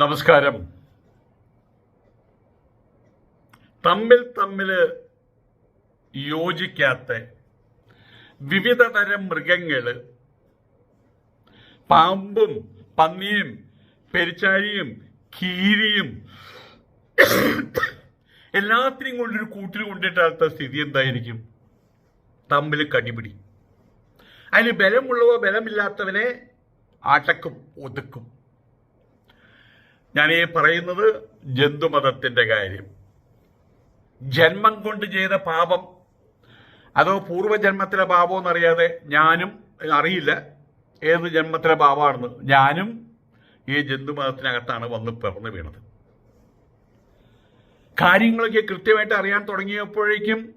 നമസ്കാരം. തമ്മിൽ തമ്മിൽ യോജിക്കാത്ത വിവിധ തരം മൃഗങ്ങൾ പാമ്പും പന്നിയും പെരിച്ചാഴിയും കീരിയും എല്ലാത്തിനെയും കൊണ്ടൊരു കൂട്ടിൽ കൊണ്ടിട്ടാത്ത സ്ഥിതി എന്തായിരിക്കും? തമ്മിൽ കടിപിടി. അതിന് ബലമുള്ളവ ബലമില്ലാത്തവനെ അടക്കും ഒതുക്കും. ഞാൻ ഈ പറയുന്നത് ജന്തുമതത്തിന്റെ കാര്യം. ജന്മം കൊണ്ട് ചെയ്ത പാപം അതോ പൂർവജന്മത്തിലെ പാപം എന്നറിയാതെ ഞാനും അറിയില്ല ഏത് ജന്മത്തിലെ പാപമാണെന്ന് ഞാനും ഈ ജന്തുമതത്തിനകത്താണ് വന്ന് പിറന്നു വീണത്. കാര്യങ്ങളൊക്കെ കൃത്യമായിട്ട് അറിയാൻ തുടങ്ങിയപ്പോഴേക്കും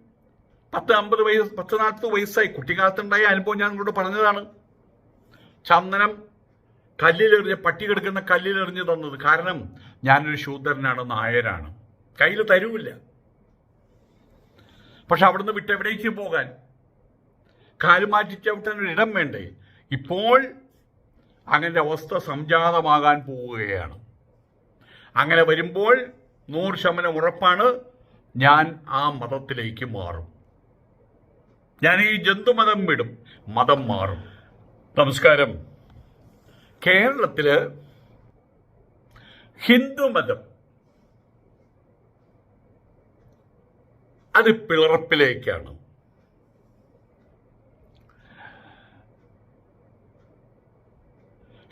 പത്ത് അമ്പത് വയസ്സ് പത്ത് നാൽപ്പത് വയസ്സായി. കുട്ടിക്കാലത്തുണ്ടായ അനുഭവം ഞാൻ നിങ്ങളോട് പറഞ്ഞതാണ്. ചന്ദനം കല്ലിലെറിഞ്ഞ് പട്ടി കിടക്കുന്ന കല്ലിലെറിഞ്ഞ് തന്നത്. കാരണം ഞാനൊരു ശൂദ്രനാണ് നായരാണ്. കയ്യിൽ തരൂല്ല. പക്ഷെ അവിടുന്ന് വിട്ട് എവിടേക്ക് പോകാൻ? കാലുമാറ്റി ചവിട്ടാൻ ഒരു ഇടം വേണ്ടേ? ഇപ്പോൾ അങ്ങനെ അവസ്ഥ സംജാതമാകാൻ പോവുകയാണ്. അങ്ങനെ വരുമ്പോൾ നൂറ് ശമനം ഉറപ്പാണ് ഞാൻ ആ മതത്തിലേക്ക് മാറും. ഞാൻ ഈ ജന്തുമതം വിടും മതം മാറും. നമസ്കാരം. കേരളത്തിൽ ഹിന്ദുമതം അത് പിളർപ്പിലേക്കാണ്.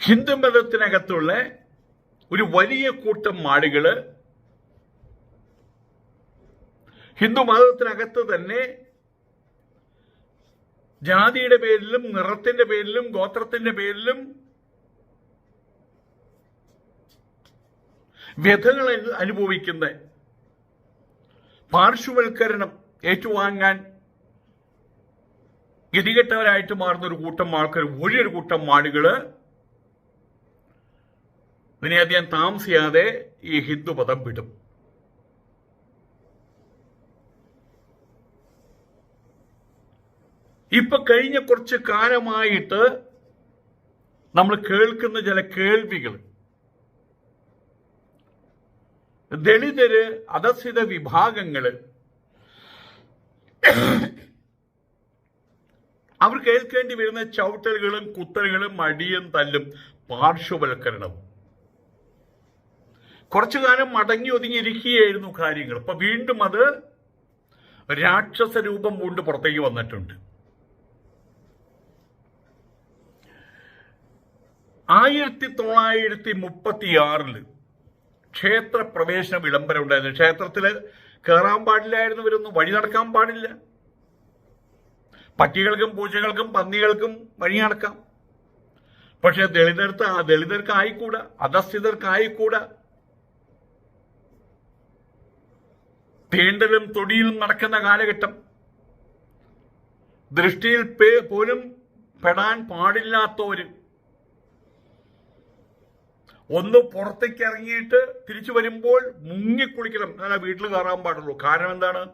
ഹിന്ദുമതത്തിനകത്തുള്ള ഒരു വലിയ കൂട്ടം ആളുകൾ ഹിന്ദുമതത്തിനകത്ത് തന്നെ ജാതിയുടെ പേരിലും നിറത്തിന്റെ പേരിലും ഗോത്രത്തിന്റെ പേരിലും വ്യഥകൾ അനു- അനുഭവിക്കുന്ന പാർശ്വവൽക്കരണം ഏറ്റുവാങ്ങാൻ ഗതികെട്ടവരായിട്ട് മാറുന്ന ഒരു കൂട്ടം ആൾക്കാർ ഒരു കൂട്ടം ആളുകൾ ഇതിനെയധികം താമസിയാതെ ഈ ഹിന്ദുമതം വിടും. ഇപ്പൊ കഴിഞ്ഞ കുറച്ച് കാലമായിട്ട് നമ്മൾ കേൾക്കുന്ന ചില കേൾവികൾ ദളിതര് അധസ്ഥിത വിഭാഗങ്ങൾ അവർ കേൾക്കേണ്ടി വരുന്ന ചവിട്ടലുകളും കുത്തലുകളും അടിയും തല്ലും പാർശ്വവൽക്കരണവും കുറച്ചു കാലം മടങ്ങി ഒതുങ്ങിയിരിക്കുകയായിരുന്നു കാര്യങ്ങൾ. അപ്പൊ വീണ്ടും അത് രാക്ഷസ രൂപം കൊണ്ട് പുറത്തേക്ക് വന്നിട്ടുണ്ട്. ആയിരത്തി തൊള്ളായിരത്തി മുപ്പത്തിയാറിൽ ക്ഷേത്ര പ്രവേശന വിളംബരം ഉണ്ടായിരുന്നു. ക്ഷേത്രത്തിൽ കയറാൻ പാടില്ലായിരുന്നു ഇവരൊന്നും വഴി നടക്കാൻ പാടില്ല. പട്ടികൾക്കും പൂച്ചകൾക്കും പന്നികൾക്കും വഴി നടക്കാം. പക്ഷെ ദളിതർക്ക് ആ ആയിക്കൂടാ അധസ്ഥിതർക്ക് ആയിക്കൂടാ തീണ്ടലും തൊടിയിലും നടക്കുന്ന കാലഘട്ടം. ദൃഷ്ടിയിൽ പോലും പെടാൻ പാടില്ലാത്തവര് ഒന്ന് പുറത്തേക്ക് ഇറങ്ങിയിട്ട് തിരിച്ചു വരുമ്പോൾ മുങ്ങിക്കുളിക്കണം എന്നാലേ വീട്ടിൽ കയറാൻ പാടുള്ളൂ. കാരണം എന്താണ്?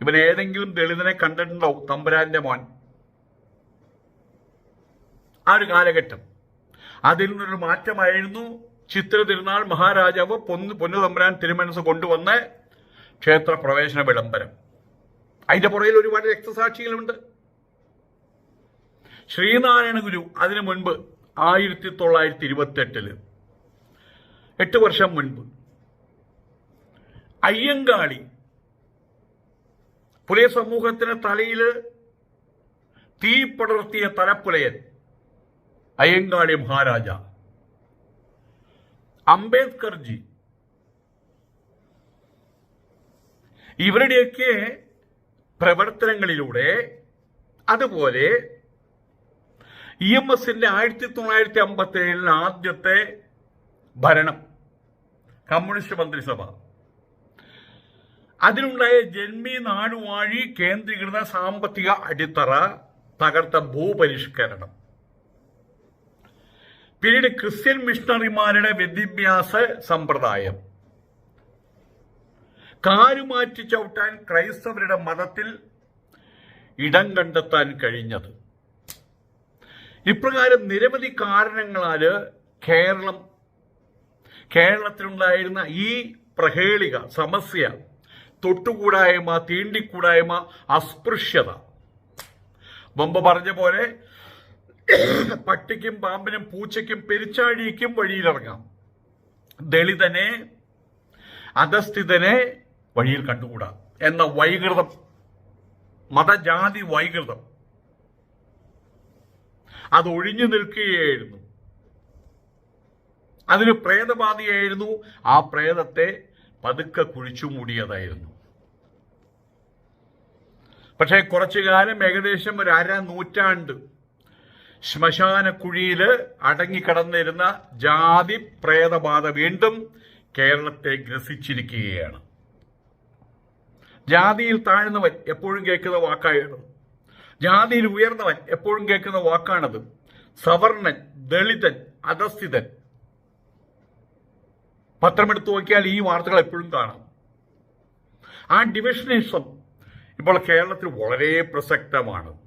ഇവൻ ഏതെങ്കിലും ദളിതനെ കണ്ടിട്ടുണ്ടാവും. തമ്പുരാന്റെ മോൻ. ആ ഒരു കാലഘട്ടം. അതിൽ നിന്നൊരു മാറ്റമായിരുന്നു ചിത്ര തിരുനാൾ മഹാരാജാവ് പൊന്ന് പൊന്നു തമ്പുരാൻ തിരുമനസ് കൊണ്ടുവന്ന ക്ഷേത്ര പ്രവേശന വിളംബരം. അതിന്റെ പുറകിൽ ഒരുപാട് രക്തസാക്ഷികളുണ്ട്. ശ്രീനാരായണ ഗുരു അതിനു മുൻപ് ആയിരത്തി തൊള്ളായിരത്തി ഇരുപത്തി എട്ടിൽ എട്ട് വർഷം മുൻപ്. അയ്യങ്കാളി പുലയ സമൂഹത്തിന് തലയിൽ തീ പടർത്തിയ തലപ്പുലയൻ അയ്യങ്കാളി മഹാരാജ. അംബേദ്കർജി. ഇവരുടെയൊക്കെ പ്രവർത്തനങ്ങളിലൂടെ അതുപോലെ ഇ എം എസിന്റെ ആയിരത്തി തൊള്ളായിരത്തി അമ്പത്തി ഏഴിൽ ആദ്യത്തെ ഭരണം. കമ്മ്യൂണിസ്റ്റ് മന്ത്രിസഭ. അതിലുണ്ടായ ജന്മി നാടുവാഴി കേന്ദ്രീകൃത സാമ്പത്തിക അടിത്തറ തകർത്ത ഭൂപരിഷ്കരണം. പിന്നീട് ക്രിസ്ത്യൻ മിഷണറിമാരുടെ വിദ്യാഭ്യാസ സമ്പ്രദായം. കാരുമാറ്റി ചവിട്ടാൻ ക്രൈസ്തവരുടെ മതത്തിൽ ഇടം കണ്ടെത്താൻ കഴിഞ്ഞത്. ഇപ്രകാരം നിരവധി കാരണങ്ങളാൽ കേരളം കേരളത്തിലുണ്ടായിരുന്ന ഈ പ്രഹേളിക സമസ്യ തൊട്ടുകൂടായ്മ തീണ്ടിക്കൂടായ്മ അസ്പൃശ്യത. മുമ്പ് പറഞ്ഞ പോലെ പട്ടിക്കും പാമ്പിനും പൂച്ചയ്ക്കും പെരിച്ചാഴിക്കും വഴിയിലിറങ്ങാം. ദളിതനെ അധസ്ഥിതനെ വഴിയിൽ കണ്ടുകൂടാ എന്ന വൈകൃതം മതജാതി വൈകൃതം. അത് ഒഴിഞ്ഞു നിൽക്കുകയായിരുന്നു. അതിന് പ്രേതബാധയായിരുന്നു. ആ പ്രേതത്തെ പതുക്കെ കുഴിച്ചു മൂടിയതായിരുന്നു. പക്ഷേ കുറച്ചു കാലം ഏകദേശം ഒരു അര നൂറ്റാണ്ട് ശ്മശാന കുഴിയിൽ അടങ്ങിക്കിടന്നിരുന്ന ജാതി പ്രേതബാധ വീണ്ടും കേരളത്തെ ഗ്രസിച്ചിരിക്കുകയാണ്. ജാതിയിൽ താഴ്ന്നവൻ എപ്പോഴും കേൾക്കുന്ന വാക്കായാണ് ജാതിയിൽ ഉയർന്നവൻ എപ്പോഴും കേൾക്കുന്ന വാക്കാണത്. സവർണൻ ദളിതൻ അധസ്ഥിതൻ പത്രമെടുത്ത് നോക്കിയാൽ ഈ വാർത്തകൾ എപ്പോഴും കാണാം. ആ ഡിവിഷനിസം ഇപ്പോൾ കേരളത്തിൽ വളരെ പ്രസക്തമാണ്.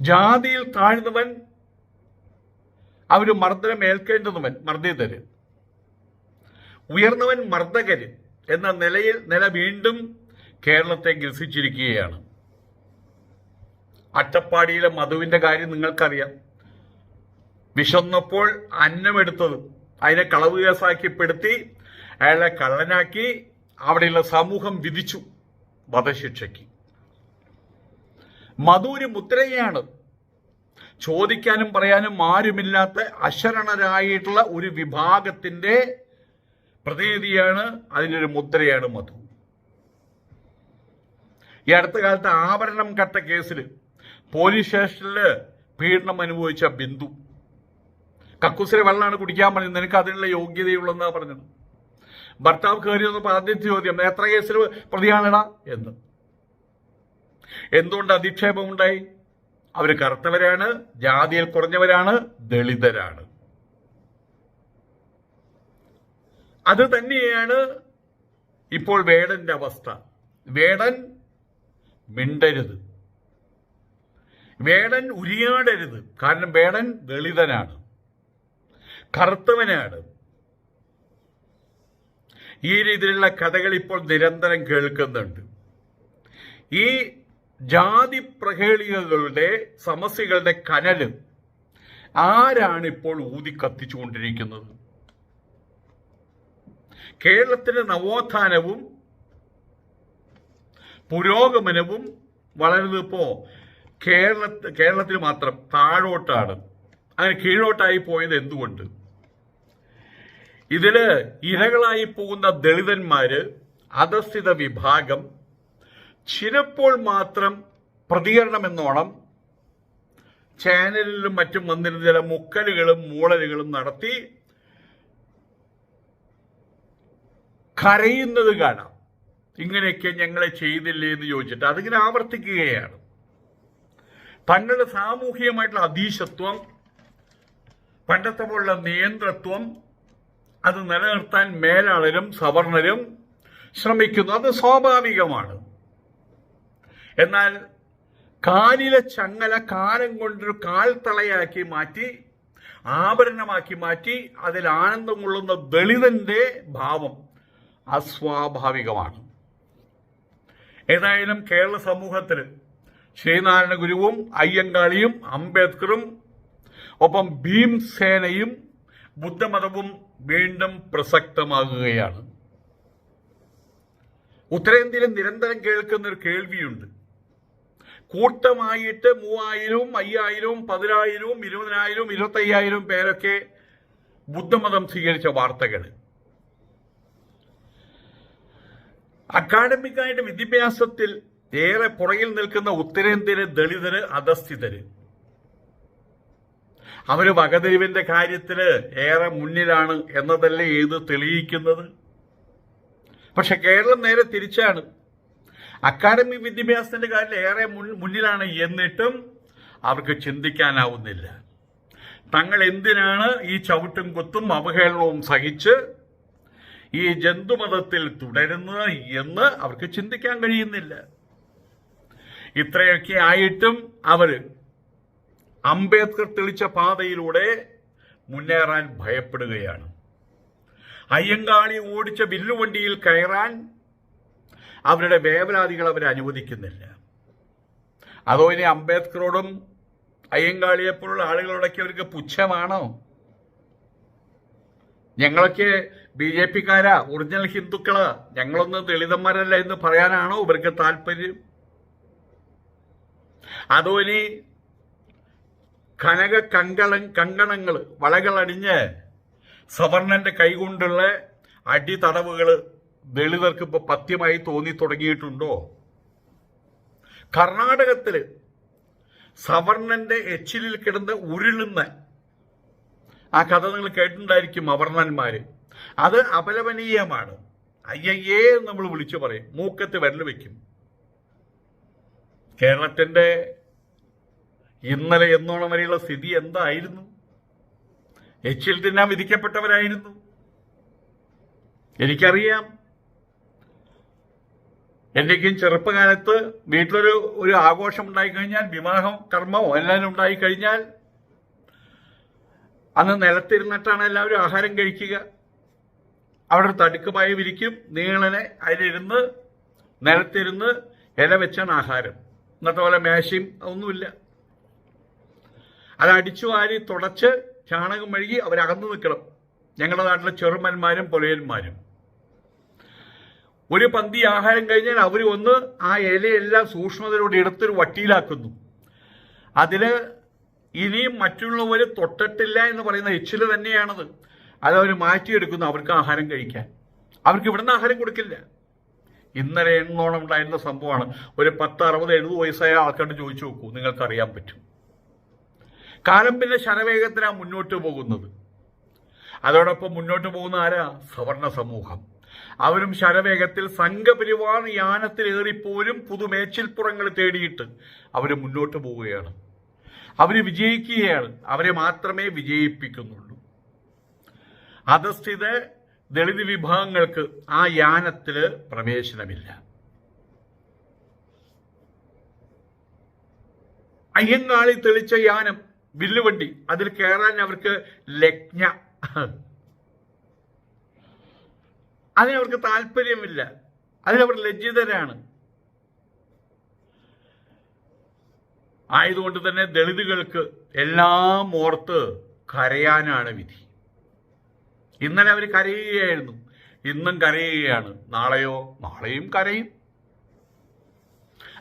ജാതിയിൽ താഴ്ന്നവൻ അവർ മർദ്ദനം ഏൽക്കേണ്ടതുവൻ മർദ്ദിതര് ഉയർന്നവൻ മർദ്ദകര് എന്ന നിലയിൽ നില വീണ്ടും കേരളത്തെ ഗ്രസിച്ചിരിക്കുകയാണ്. അട്ടപ്പാടിയിലെ മധുവിന്റെ കാര്യം നിങ്ങൾക്കറിയാം. വിശന്നപ്പോൾ അന്നമെടുത്തത് അതിനെ കളവ് കേസാക്കിപ്പെടുത്തി അയാളെ കള്ളനാക്കി അവിടെയുള്ള സമൂഹം വിധിച്ചു വധശിക്ഷയ്ക്ക്. മധൂര് മുദ്രയാണ് ചോദിക്കാനും പറയാനും ആരുമില്ലാത്ത അശരണരായിട്ടുള്ള ഒരു വിഭാഗത്തിന്റെ പ്രതിനിധിയാണ് അതിനൊരു മുദ്രയാണ് മധു. ഈ അടുത്ത കാലത്ത് ആഭരണം കട്ട കേസിൽ പോലീസ് സ്റ്റേഷനിൽ പീഡനം അനുഭവിച്ച ബിന്ദു. കക്കൂസിലെ വെള്ളമാണ് കുടിക്കാൻ പറഞ്ഞത്. നിനക്ക് അതിനുള്ള യോഗ്യതയുള്ളതെന്നാ പറഞ്ഞത്. ഭർത്താവ് കയറി ഒന്ന് ആദ്യത്തെ ചോദ്യം എത്ര കേസിൽ പ്രതിയാണടാ? എന്ന്. എന്തുകൊണ്ട് അധിക്ഷേപം ഉണ്ടായി അവർ കറുത്തവരാണ് ജാതിയിൽ കുറഞ്ഞവരാണ് ദളിതരാണ്. അത് തന്നെയാണ് ഇപ്പോൾ വേടന്റെ അവസ്ഥ. വേടൻ മിണ്ടരുത്. വേടൻ ഉരിയാടരുത്. കാരണം വേടൻ ദളിതനാണ്. കറുത്തവനാണ്. ഈ രീതിയിലുള്ള കഥകൾ ഇപ്പോൾ നിരന്തരം കേൾക്കുന്നുണ്ട്. ഈ ജാതി പ്രഹേളികകളുടെ സമസ്യകളുടെ കനൽ ആരാണ് ഇപ്പോൾ ഊതി കത്തിച്ചുകൊണ്ടിരിക്കുന്നത്? കേരളത്തിന്റെ നവോത്ഥാനവും പുരോഗമനവും വളരുന്നപ്പോ കേരള കേരളത്തിൽ മാത്രം താഴോട്ടാണ്. അങ്ങനെ കീഴോട്ടായി പോയത് എന്തുകൊണ്ട്? ഇതിൽ ഇരകളായി പോകുന്ന ദളിതന്മാര് അധസ്ഥിത വിഭാഗം ചിലപ്പോൾ മാത്രം പ്രതികരണം എന്നോണം ചാനലിലും മറ്റും വന്നിരുന്ന ചില മുക്കലുകളും മൂളലുകളും നടത്തി കരയുന്നത് കാണാം. ഇങ്ങനെയൊക്കെ ഞങ്ങളെ ചെയ്തില്ലേ എന്ന് ചോദിച്ചിട്ട് അതിങ്ങനെ ആവർത്തിക്കുകയാണ്. തങ്ങളുടെ സാമൂഹികമായിട്ടുള്ള അധീശത്വം പണ്ടത്തെ പോലുള്ള നിയന്ത്രത്വം അത് നിലനിർത്താൻ മേലാളരും സവർണരും ശ്രമിക്കുന്നു. അത് സ്വാഭാവികമാണ്. എന്നാൽ കാലിലെ ചങ്ങല കാലം കൊണ്ടൊരു കാൽത്തളയാക്കി മാറ്റി ആഭരണമാക്കി മാറ്റി അതിൽ ആനന്ദം കൊള്ളുന്ന ദളിതന്റെ ഭാവം അസ്വാഭാവികമാണ്. ഏതായാലും കേരള സമൂഹത്തിൽ ശ്രീനാരായണ ഗുരുവും അയ്യങ്കാളിയും അംബേദ്കറും ഒപ്പം ഭീംസേനയും ബുദ്ധമതവും വീണ്ടും പ്രസക്തമാകുകയാണ്. ഉത്തരേന്ത്യയിൽ നിരന്തരം കേൾക്കുന്ന ഒരു കേൾവിയുണ്ട്. കൂട്ടമായിട്ട് മൂവായിരവും അയ്യായിരവും പതിനായിരവും ഇരുപതിനായിരവും ഇരുപത്തയ്യായിരവും പേരൊക്കെ ബുദ്ധമതം സ്വീകരിച്ച വാർത്തകൾ അക്കാഡമിക്കായിട്ട് വിദ്യാഭ്യാസത്തിൽ ഏറെ പുറകിൽ നിൽക്കുന്ന ഉത്തരേന്ത്യയിലെ ദളിതര് അധസ്ഥിതര്. അവർ വകതിരിവിന്റെ കാര്യത്തിൽ ഏറെ മുന്നിലാണ് എന്നതല്ലേ ഇത് തെളിയിക്കുന്നത്? പക്ഷെ കേരളം നേരെ തിരിച്ചാണ്. അക്കാഡമി വിദ്യാഭ്യാസത്തിന്റെ കാര്യത്തിൽ ഏറെ മുന്നിലാണ് എന്നിട്ടും അവർക്ക് ചിന്തിക്കാനാവുന്നില്ല. തങ്ങൾ എന്തിനാണ് ഈ ചവിട്ടും കുത്തും അവഹേളനവും സഹിച്ച് ഈ ജന്തുമതത്തിൽ തുടരുന്നത് എന്ന് അവർക്ക് ചിന്തിക്കാൻ കഴിയുന്നില്ല. ഇത്രയൊക്കെ ആയിട്ടും അവർ അംബേദ്കർ തെളിച്ച പാതയിലൂടെ മുന്നേറാൻ ഭയപ്പെടുകയാണ്. അയ്യങ്കാളി ഓടിച്ച ബില്ലുവണ്ടിയിൽ കയറാൻ അവരുടെ വേവലാതികൾ അവരെ അനുവദിക്കുന്നില്ല. അതോ ഇനി അംബേദ്കറോടും അയ്യങ്കാളിയെപ്പോലുള്ള ആളുകളോടൊക്കെ അവർക്ക് പുച്ഛമാണോ? ഞങ്ങളൊക്കെ ബി ജെ പിക്കാരാ ഒറിജിനൽ ഹിന്ദുക്കൾ. ഞങ്ങളൊന്നും ദളിതന്മാരല്ല എന്ന് പറയാനാണോ ഇവർക്ക് താല്പര്യം? അതോ ഇനി കനക കങ്കള കങ്കണങ്ങൾ വളകളടിഞ്ഞ് സവർണന്റെ കൈകൊണ്ടുള്ള അടിതടവുകൾ ദളിതർക്ക് ഇപ്പൊ പത്യമായി തോന്നി തുടങ്ങിയിട്ടുണ്ടോ? കർണാടകത്തിൽ സവർണന്റെ എച്ചിലിൽ കിടന്ന് ഉരുളുന്ന ആ കഥ നിങ്ങൾ കേട്ടിട്ടുണ്ടായിരിക്കും അവർണന്മാര്. അത് അപലപനീയമാണ്. അയ്യയ്യേ നമ്മൾ വിളിച്ചു പറയും. മൂക്കത്ത് വിരൽ വെക്കും. കേരളത്തിന്റെ ഇന്നലെ എന്നോണം വരെയുള്ള സ്ഥിതി എന്തായിരുന്നു? എച്ചിൽ തിന്നാൻ വിധിക്കപ്പെട്ടവരായിരുന്നു. എനിക്കറിയാം. എന്റെക്കും ചെറുപ്പകാലത്ത് വീട്ടിലൊരു ഒരു ആഘോഷം ഉണ്ടായിക്കഴിഞ്ഞാൽ വിവാഹം കർമ്മമോ എല്ലാം ഉണ്ടായി കഴിഞ്ഞാൽ അന്ന് നിലത്തിരുന്നിട്ടാണ് എല്ലാവരും ആഹാരം കഴിക്കുക. അവിടെ തടുക്കുമായി വിരിക്കും നീളനെ അതിലിരുന്ന് നിലത്തിരുന്ന് ഇല വെച്ചാണ് ആഹാരം. ഇന്നത്തെ പോലെ മേശയും ഒന്നുമില്ല. അത് അടിച്ചു വാരി തുടച്ച് ചാണകം മെഴുകി അവരകന്നു നിൽക്കണം. ഞങ്ങളുടെ നാട്ടിലെ ചെറുമന്മാരും പുലയന്മാരും. ഒരു പന്തി ആഹാരം കഴിഞ്ഞാൽ അവർ ഒന്ന് ആ ഇലയെല്ലാം സൂക്ഷ്മതയോടെ എടുത്തൊരു വട്ടിയിലാക്കുന്നു. അതിൽ ഇനിയും മറ്റുള്ളവർ തൊട്ടിട്ടില്ല എന്ന് പറയുന്ന എച്ചിൽ തന്നെയാണത്. അത് അവർ മാറ്റിയെടുക്കുന്നു അവർക്ക് ആഹാരം കഴിക്കാൻ. അവർക്ക് ഇവിടുന്ന് ആഹാരം കൊടുക്കില്ല. ഇന്നലെ എണ്ണോണം ഉണ്ടായിരുന്ന സംഭവമാണ്. ഒരു പത്ത് അറുപത് എഴുപത് വയസ്സായ ആൾക്കാരോട് ചോദിച്ചു നോക്കൂ. നിങ്ങൾക്ക് അറിയാൻ പറ്റും. കാലം പിന്നെ ശരവേഗത്തിലാണ് മുന്നോട്ട് പോകുന്നത്. അതോടൊപ്പം മുന്നോട്ട് പോകുന്ന ആരാ? സവർണ സമൂഹം. അവരും ശരവേഗത്തിൽ സംഘപരിവാർ യാനത്തിലേറിപ്പോലും പുതുമേച്ചിൽപ്പുറങ്ങൾ തേടിയിട്ട് അവർ മുന്നോട്ട് പോവുകയാണ്. അവർ വിജയിക്കുകയാണ്. അവരെ മാത്രമേ വിജയിപ്പിക്കുന്നുള്ളൂ. അധസ്ഥിത ദളിത് വിഭാഗങ്ങൾക്ക് ആ യാനത്തിൽ പ്രവേശനമില്ല. അയ്യങ്കാളി തെളിച്ച യാനം വില്ലുവണ്ടി അതിൽ കയറാൻ അവർക്ക് ലജ്ഞ. അതിനവർക്ക് താല്പര്യമില്ല. അതിനവർ ലജ്ജിതരാണ്. ആയതുകൊണ്ട് തന്നെ ദളിതുകൾക്ക് എല്ലാം ഓർത്ത് കരയാനാണ് വിധി. ഇന്നലെ അവർ കരയുകയായിരുന്നു. ഇന്നും കരയുകയാണ്. നാളെയോ? നാളെയും കരയും.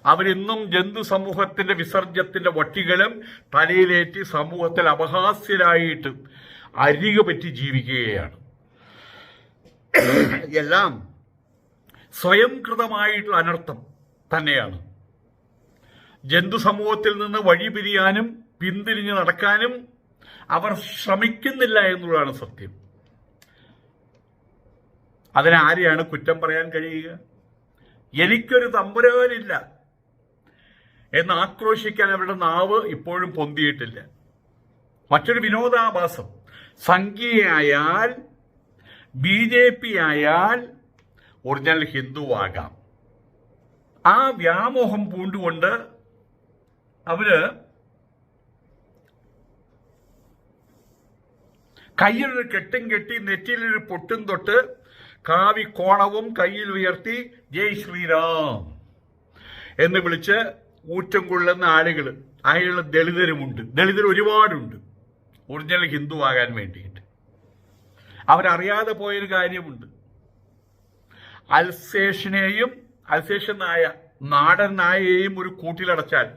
അവരിന്നും ജന്തു സമൂഹത്തിന്റെ വിസർജ്യത്തിന്റെ വട്ടികളും തലയിലേറ്റി സമൂഹത്തിൽ അപഹാസ്യരായിട്ട് അരിക പറ്റി ജീവിക്കുകയാണ്. എല്ലാം സ്വയംകൃതമായിട്ടുള്ള അനർത്ഥം തന്നെയാണ്. ജന്തു സമൂഹത്തിൽ നിന്ന് വഴി വഴിപിരിയാനും പിന്തിരിഞ്ഞ് നടക്കാനും അവർ ശ്രമിക്കുന്നില്ല എന്നുള്ളതാണ് സത്യം. അതിനാരെയാണ് കുറ്റം പറയാൻ കഴിയുക? എനിക്കൊരു തമ്പുരാനില്ല. എന്ന് ആക്രോശിക്കാൻ അവരുടെ നാവ് ഇപ്പോഴും പൊന്തിയിട്ടില്ല. മറ്റൊരു വിനോദാഭാസം. സംഖ്യയായാൽ ബി ജെ പി ആയാൽ ഒറിജിനൽ ഹിന്ദുവാകാം. ആ വ്യാമോഹം പൂണ്ടുകൊണ്ട് അവർ കയ്യിലൊരു കെട്ടും കെട്ടി നെറ്റിയിലൊരു പൊട്ടും തൊട്ട് കാവി കോണവും കയ്യിൽ ഉയർത്തി ജയ് ശ്രീറാം എന്ന് വിളിച്ച് ഊറ്റം കൊള്ളുന്ന ആളുകൾ അതിലുള്ള ദളിതരുമുണ്ട്. ദളിതർ ഒരുപാടുണ്ട്. ഒറിജിനൽ ഹിന്ദു ആകാൻ വേണ്ടിയിട്ട്. അവരറിയാതെ പോയൊരു കാര്യമുണ്ട്. അൽസേഷനെയും അൽസേഷൻ നായ നാടൻ നായയെയും ഒരു കൂട്ടിലടച്ചാൽ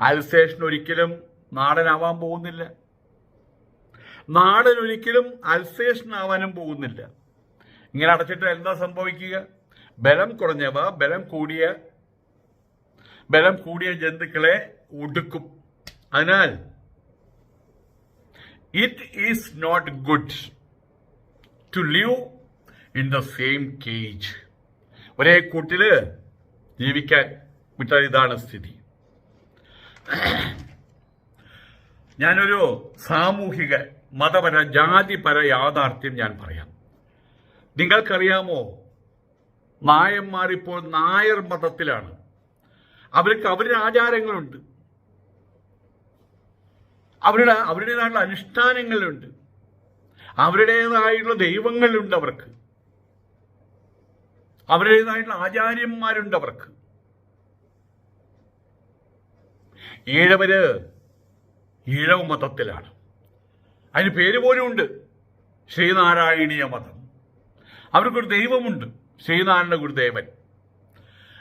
അൽസേഷൻ ഒരിക്കലും നാടനാവാൻ പോകുന്നില്ല. നാടൻ ഒരിക്കലും അൽസേഷൻ ആവാനും പോകുന്നില്ല. ഇങ്ങനെ അടച്ചിട്ട് എന്താ സംഭവിക്കുക? ബലം കുറഞ്ഞവ ബലം കൂടിയ ബലം കൂടിയ ജന്തുക്കളെ ഒടുക്കും. അതിനാൽ it is not good to live in the same cage ഒരേ കൂട്ടിൽ ജീവിക്കാൻ വിട്ടാൽ ഇതാണ് സ്ഥിതി. ഞാനൊരു സാമൂഹിക മതപര ജാതിപര യാഥാർത്ഥ്യം ഞാൻ പറയാം. നിങ്ങൾക്കറിയാമോ നായന്മാർ ഇപ്പോൾ നായർ മതത്തിലാണ്. അവർക്ക് അവരുടെ ആചാരങ്ങളുണ്ട്. അവരുടെ അവരുടേതായിട്ടുള്ള അനുഷ്ഠാനങ്ങളുണ്ട്. അവരുടേതായിട്ടുള്ള ദൈവങ്ങളുണ്ട് അവർക്ക്. അവരുടേതായിട്ടുള്ള ആചാര്യന്മാരുണ്ട് അവർക്ക്. ഈഴവര് ഈഴവ മതത്തിലാണ്. അതിന് പേര് പോലും ഉണ്ട്. ശ്രീനാരായണീയ മതം. അവർക്കൊരു ദൈവമുണ്ട്. ശ്രീനാരായണ ഗുരുദേവൻ.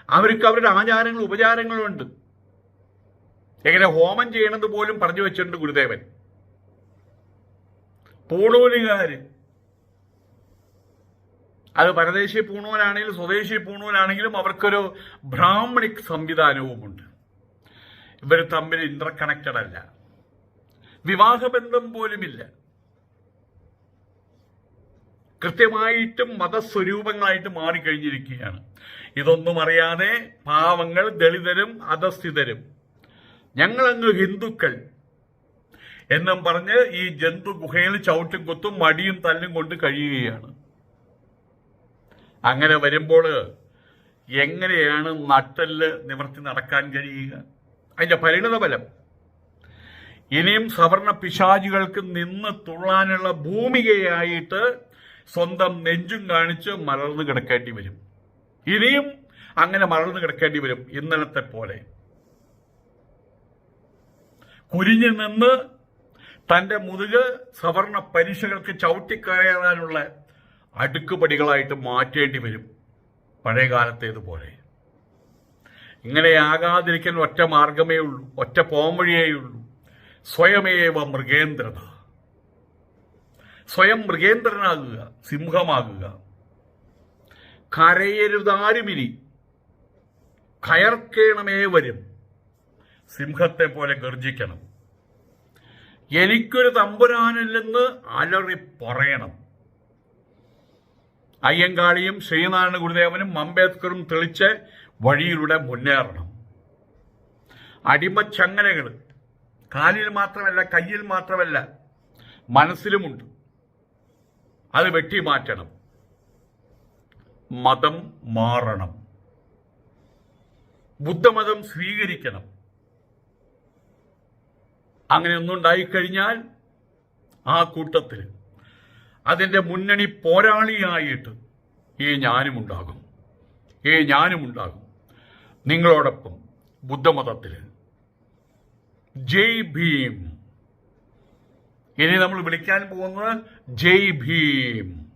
അവർക്ക് അവരുടെ ആചാരങ്ങളും ഉപചാരങ്ങളും ഉണ്ട്. എങ്ങനെ ഹോമം ചെയ്യണത് പോലും പറഞ്ഞു വെച്ചിട്ടുണ്ട് ഗുരുദേവൻ. പൂണൂലുകാര്. അത് പരദേശി പൂണൂലാണെങ്കിലും സ്വദേശി പൂണൂലാണെങ്കിലും അവർക്കൊരു ബ്രാഹ്മണിക് സംവിധാനവുമുണ്ട്. ഇവർ തമ്മിൽ ഇന്റർ കണക്റ്റഡ് അല്ല. വിവാഹബന്ധം പോലുമില്ല. കൃത്യമായിട്ടും മതസ്വരൂപങ്ങളായിട്ട് മാറിക്കഴിഞ്ഞിരിക്കുകയാണ്. ഇതൊന്നും അറിയാതെ പാവങ്ങൾ ദളിതരും അധസ്ഥിതരും. ഞങ്ങളങ്ങ് ഹിന്ദുക്കൾ എന്നും പറഞ്ഞ് ഈ ജന്തു ഗുഹയിൽ ചവിട്ടും കുത്തും മടിയും തല്ലും കൊണ്ട് കഴിയുകയാണ്. അങ്ങനെ വരുമ്പോൾ എങ്ങനെയാണ് നട്ടൽ നിവർത്തി നടക്കാൻ കഴിയുക? അതിന്റെ പരിണിത ഫലം ഇനിയും സവർണ പിശാചികൾക്ക് നിന്ന് തുള്ളാനുള്ള ഭൂമികയായിട്ട് സ്വന്തം നെഞ്ചും കാണിച്ച് മലർന്നു കിടക്കേണ്ടി വരും. ഇനിയും അങ്ങനെ മറന്നു കിടക്കേണ്ടി വരും ഇന്നലത്തെ പോലെ. കുരിഞ്ഞു നിന്ന് തന്റെ മുതുക് സവർണ പരീക്ഷകൾക്ക് ചവിട്ടിക്കയറാനുള്ള അടുക്കുപടികളായിട്ട് മാറ്റേണ്ടി വരും പഴയകാലത്തേതുപോലെ. ഇങ്ങനെയാകാതിരിക്കാൻ ഒറ്റ മാർഗമേ ഉള്ളൂ ഒറ്റ പോംവഴിയേ ഉള്ളൂ. സ്വയമേവ മൃഗേന്ദ്രത. സ്വയം മൃഗേന്ദ്രനാകുക സിംഹമാകുക. കരയരുതാരുമിനി. കയർക്കേണമേ വരും. സിംഹത്തെ പോലെ ഗർജിക്കണം എനിക്കൊരു തമ്പുരാനില്ലെന്ന് അലറി പറയണം. അയ്യങ്കാളിയും ശ്രീനാരായണ ഗുരുദേവനും അംബേദ്കറും തെളിച്ച് വഴിയിലൂടെ മുന്നേറണം. അടിമച്ചങ്ങലകൾ കാലിൽ മാത്രമല്ല കയ്യിൽ മാത്രമല്ല മനസ്സിലുമുണ്ട്. അത് വെട്ടി മാറ്റണം മതം മാറണം. ബുദ്ധമതം സ്വീകരിക്കണം. അങ്ങനെ ഒന്നുണ്ടായിക്കഴിഞ്ഞാൽ ആ കൂട്ടത്തിൽ അതിന്റെ മുന്നണി പോരാളിയായിട്ട് ഈ ഞാനുമുണ്ടാകും. ഈ ഞാനുമുണ്ടാകും. നിങ്ങളോടൊപ്പം ബുദ്ധമതത്തിൽ. ജയ് ഭീം. ഇനി നമ്മൾ വിളിക്കാൻ പോകുന്നത് ജയ് ഭീം.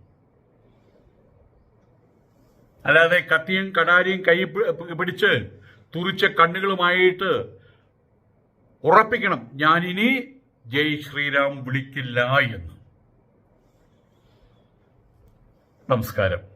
അല്ലാതെ കത്തിയും കടാരിയും കൈ പിടിച്ച് തുറിച്ച കണ്ണുകളുമായിട്ട് ഉറപ്പിക്കണം. ഞാനിനി ജയ് ശ്രീരാം വിളിക്കില്ല എന്ന്. നമസ്കാരം.